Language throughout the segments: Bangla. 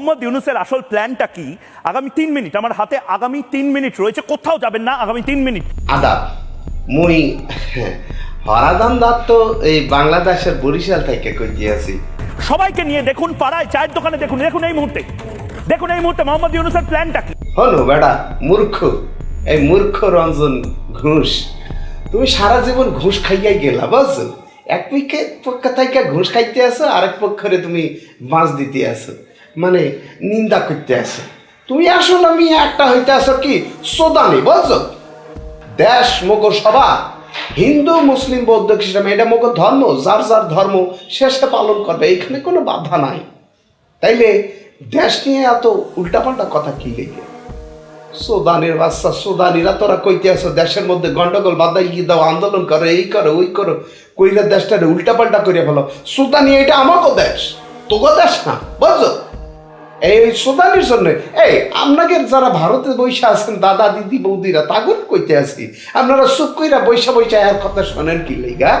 মোহাম্মদ ইউনুসের আসল প্ল্যানটা কি? আগামী তিন মিনিট আমার হাতে আগামী তিন মিনিট রয়েছে। কোথাও যাবেন না আগামী তিন মিনিট। আদাব মুই হরাদান দত্ত এই বাংলাদেশের বরিশাল থেকে কই দিয়েছি সবাইকে নিয়ে দেখুন পাড়ায় চায়ের দোকানে দেখুন দেখুন এই মুহূর্তে। দেখুন এই মুহূর্তে মোহাম্মদ ইউনুসের প্ল্যানটা কি? হলো বেড়া মূর্খ। এই মূর্খ রঞ্জন ঘুষ। তুমি সারা জীবন ঘুষ খাইয়াই গেলা বুঝছ? এক পক্ষে পক্ষ থেকে ঘুষ খাইতে আসো আরেক পক্ষরে তুমি বাঁচ দিতে আসো। মানে নিন্দা করতে আসো তুমি আসলে আমি একটা হইতে আসো কি? সোদানি বুঝছ দেশ মোগ সভা। হিন্দু, মুসলিম, বৌদ্ধ, খ্রিস্টান, এটা মোগ ধর্ম, যার যার ধর্ম শেষে পালন করবে, এখানে কোনো বাধা নাই। তাইলে দেশ নিয়ে এত উল্টাপাল্টা কথা কি লেগে? সোদানের বাচ্চা, সোদানিরা তোরা কইতে আছো, দেশের মধ্যে গন্ডগোল বাদাই দাও, আন্দোলন করো, এই করো, ওই করো, কইলে দেশটারে উল্টাপাল্টা করে ফেলো। সুদানি, এটা আমাকে দেশ তোকে দেশ না বুঝছ এই সুদানির জন্য। এই, আপনাকে যারা ভারতে বৈশা আছেন, দাদা, দিদি, বৌদিরা তাগুন কইতে আছি, আপনারা চুপ কইরা বৈশা বৈশা এর কথা শোনেন কি লেগা?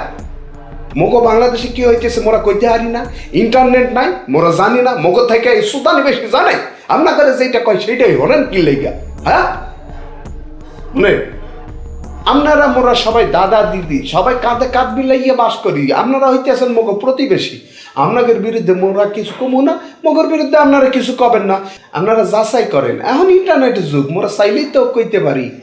মোগো বাংলাদেশে কি হইতেছে মোরা কইতে পারি না? ইন্টারনেট নাই, মোরা জানি না, মোগো থেকে এই সুদানি বেশি জানে। আপনাদের যেটা কয় সেটাই হলেন কি লেগা হ্যাঁ? শুনে আপনারা মোরা সবাই দাদা, দিদি, সবাই কাঁধে কাঁধ মিলাইয়া বাস করি। আপনারা হইতেছেন মোগো প্রতিবেশী। আপনাদের বিরুদ্ধে মোরা কিছু কমু না, মোগর বিরুদ্ধে আপনারা কিছু কবেন না। আপনারা যাচাই করেন। এখন ইন্টারনেটের যুগ, মোরা চাইলেই তো কইতে পারি।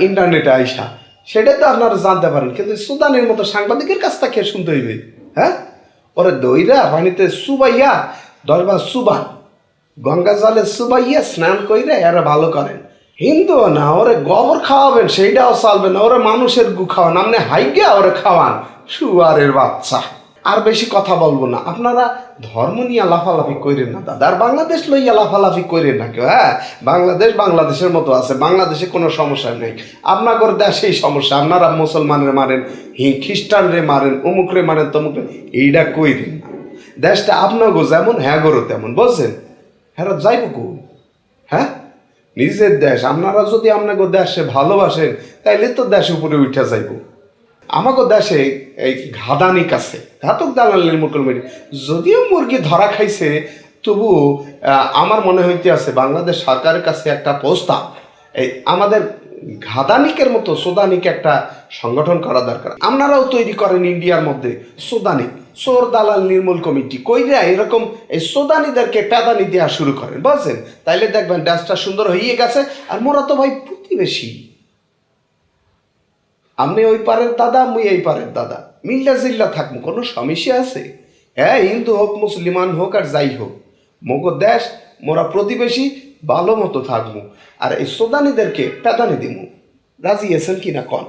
ইন্টারনেটে আইসা। সেটা তো আপনারা জানতে পারেন। কিন্তু সুদানের মতো সাংবাদিকের কাছ থেকে শুনতে হইবে। হ্যাঁ? ওরে দইরা, পানিতে সুবাইয়া দশবার সুবান গঙ্গা জলে সুবাইয়া স্নান কইরা এরা ভালো করেন। হিন্দু না, ওরে গোবর খাওয়াবেন, সেইটাও চলবে না। ওরে মানুষের গু খাওয়ান। আপনি হাইগা ওরে খাওয়ান। সুয়ারের বাচ্চা। আর বেশি কথা বলব না। আপনারা ধর্ম নিয়ে লাফালাফি করেন না, দাদা। আর বাংলাদেশ লইয়া লাফালাফি করেন না কেউ হ্যাঁ? বাংলাদেশ বাংলাদেশের মতো আছে, বাংলাদেশে কোনো সমস্যা নেই। আপনার দেশেই সমস্যা, আপনারা মুসলমানের মারেন হি খ্রিস্টানরে মারেন, অমুকরে মারেন, তমুকরে এইটা কইরেন না। দেশটা আপনাগো যেমন হ্যাঁ গরো তেমন বলছেন হ্যাঁ যাইব কো হ্যাঁ? নিজের দেশ, আপনারা যদি আপনাকে দেশে ভালোবাসেন, তাইলে তো দেশ উপরে উঠে যাইব। আমাকে দেশে এই ঘাদানি কাছে, ঘাতক দালালের মেরি, যদিও মুরগি ধরা খাইছে, তবু আমার মনে হইতে আছে বাংলাদেশ সরকারের কাছে একটা প্রস্তাব, এই আমাদের ঘাদানিকের মতো সোদানিক একটা সংগঠন করা দরকার। আপনারাও তৈরি করেন ইন্ডিয়ার মধ্যে সোদানিক, চোর দালাল নির্মূল কমিটি, কইরা এরকম এই সোদানিদেরকে প্যাদানি দেওয়া শুরু করেন, বলছেন? তাইলে দেখবেন দেশটা সুন্দর হয়ে গেছে, আর মোরা তো ভাই প্রতিবেশী। আপনি ওই পারের দাদা মুই এই পারের দাদা। মিল্লা জিল্লা থাকব, কোনো সমস্যা আছে? হ্যাঁ হিন্দু হোক, মুসলিমান হোক আর যাই হোক। মোগো দেশ, মোরা প্রতিবেশী, ভালো মতো থাকব। আর এই সোদানিদেরকে প্যাদানি দিমু। রাজি আছেন কিনা কন?